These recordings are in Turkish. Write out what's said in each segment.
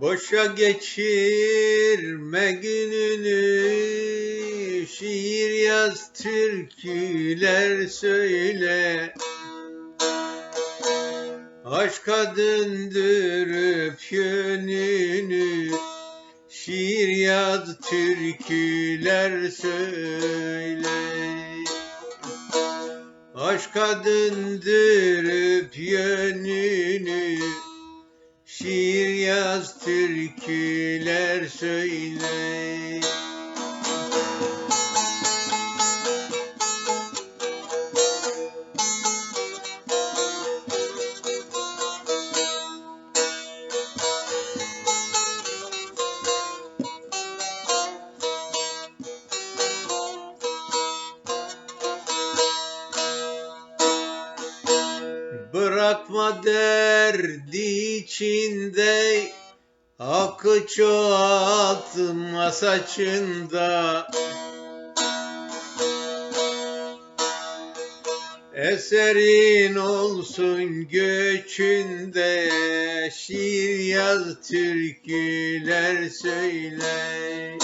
Boşa geçirme gününü Şiir yaz, türküler söyle. Aşka döndürüp yönünü Şiir yaz, türküler söyle. Aşka döndürüp yönünü Şiir yaz, türküler söyle. Bırakma derdi içinde Hakkı çoğaltma saçında. Eserin olsun göçünde Şiir yaz, türküler söyle.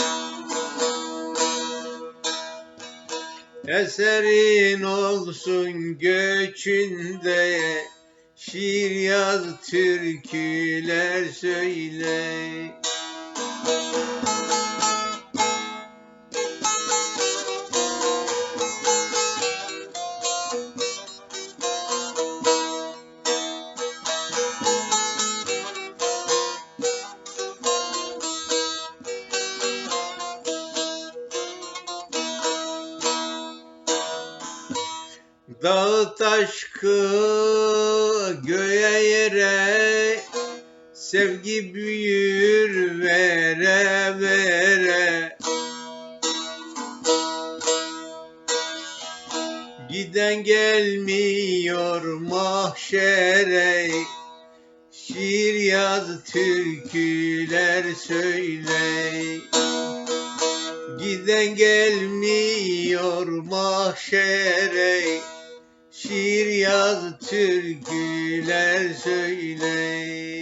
Eserin olsun göçünde Şiir yaz, türküler söyle Dağıt aşkı göğe yere Sevgi büyür vere vere. Giden gelmiyor mahşere Şiir yaz, türküler söyle Giden gelmiyor mahşere Şiir yaz, türküler söyle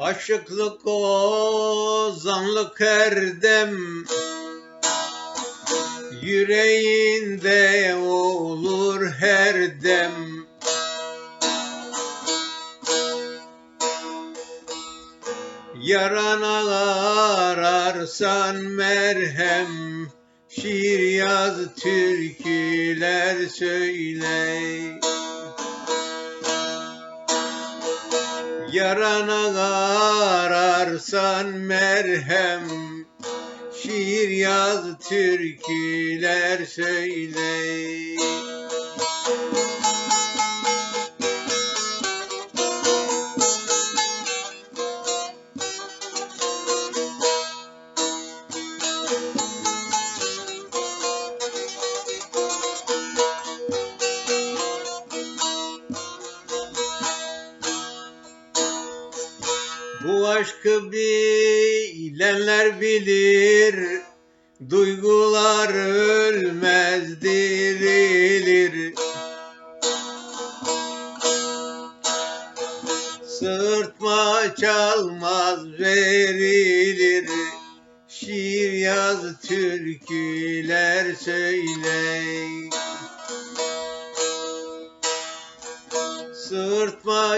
Aşıklık ozanlık erdem Yüreğinde olur her dem. Yarana ararsan merhem Şiir yaz, türküler söyle Yarana ararsan merhem. Şiir yaz, türküler söyle Bu aşkı bilenler bilir Duygular ölmez dirilir. Sırtma çalmaz verilir. Şiir yaz, türküler söyle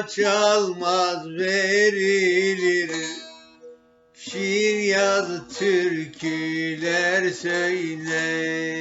çalmaz verilir. Şiir yaz, türküler söyle